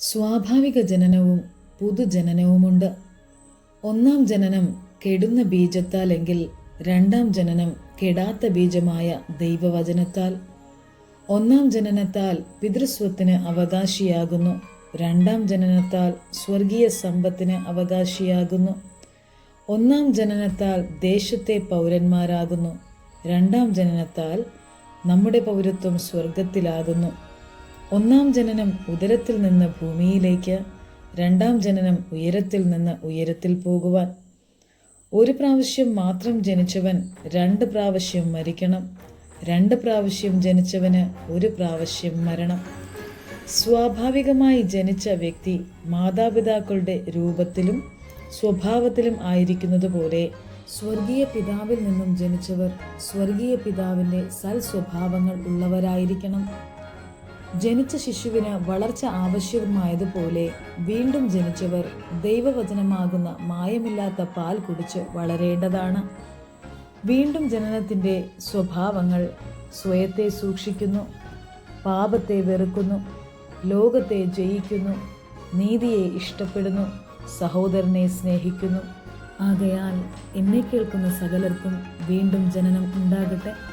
സ്വാഭാവിക ജനനവും പുതുജനനവുമുണ്ട്. ഒന്നാം ജനനം കെടുന്ന ബീജത്താലെങ്കിൽ രണ്ടാം ജനനം കെടാത്ത ബീജമായ ദൈവവചനത്താൽ. ഒന്നാം ജനനത്താൽ പിതൃസ്വത്തിന് അവകാശിയാകുന്നു. രണ്ടാം ജനനത്താൽ സ്വർഗീയ സമ്പത്തിന് അവകാശിയാകുന്നു. ഒന്നാം ജനനത്താൽ ദേശത്തെ പൗരന്മാരാകുന്നു. രണ്ടാം ജനനത്താൽ നമ്മുടെ പൗരത്വം സ്വർഗത്തിലാകുന്നു. ഒന്നാം ജനനം ഉദരത്തിൽ നിന്ന് ഭൂമിയിലേക്ക് രണ്ടാം ജനനം ഉയരത്തിൽ നിന്ന് ഉയരത്തിൽ പോകുവാൻ. ഒരു പ്രാവശ്യം മാത്രം ജനിച്ചവൻ രണ്ട് പ്രാവശ്യം മരിക്കണം. രണ്ട് പ്രാവശ്യം ജനിച്ചവന് ഒരു പ്രാവശ്യം മരണം. സ്വാഭാവികമായി ജനിച്ച വ്യക്തി മാതാപിതാക്കളുടെ രൂപത്തിലും സ്വഭാവത്തിലും ആയിരിക്കുന്നത് പോലെ സ്വർഗീയ പിതാവിൽ നിന്നും ജനിച്ചവർ സ്വർഗീയ പിതാവിന്റെ സൽ സ്വഭാവങ്ങൾ ഉള്ളവരായിരിക്കണം. ജനിച്ച ശിശുവിന് വളർച്ച ആവശ്യമായതുപോലെ വീണ്ടും ജനിച്ചവർ ദൈവവചനമാകുന്ന മായമില്ലാത്ത പാൽ കുടിച്ച് വളരേണ്ടതാണ്. വീണ്ടും ജനനത്തിന്റെ സ്വഭാവങ്ങൾ സ്വയത്തെ സൂക്ഷിക്കുന്നു പാപത്തെ വെറുക്കുന്നു ലോകത്തെ ജയിക്കുന്നു നീതിയെ ഇഷ്ടപ്പെടുന്നു സഹോദരനെ സ്നേഹിക്കുന്നു. ആകയാൽ എന്നെ കേൾക്കുന്ന സകലർക്കും വീണ്ടും ജനനം ഉണ്ടാകട്ടെ.